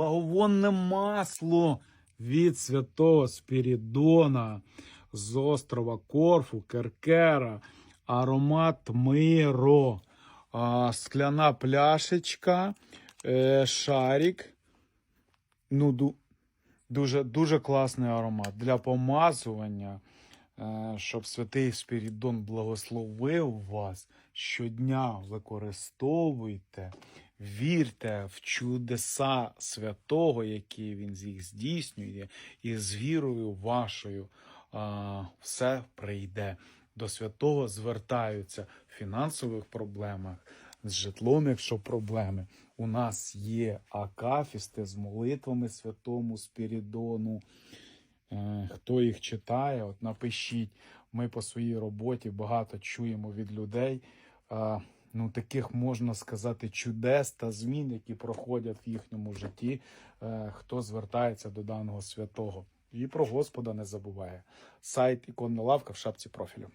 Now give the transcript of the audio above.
Благовонне масло від святого Спірідона з острова Корфу, Керкера, аромат миро, скляна пляшечка, е, шарик. Ну, дуже, дуже класний аромат для помазування, е, щоб святий Спірідон благословив вас. Щодня використовуйте. Вірте в чудеса святого, які він їх здійснює, і з вірою вашою а, все прийде. До святого звертаються в фінансових проблемах, з житлом, якщо проблеми. У нас є акафісти з молитвами святому Спірідону. Е, Хто їх читає, от напишіть. Ми по своїй роботі багато чуємо від людей. Ну, таких можна сказати чудес та змін, які проходять в їхньому житті, е, хто звертається до даного святого. І про Господа не забуває. Сайт іконна лавка в шапці профілю.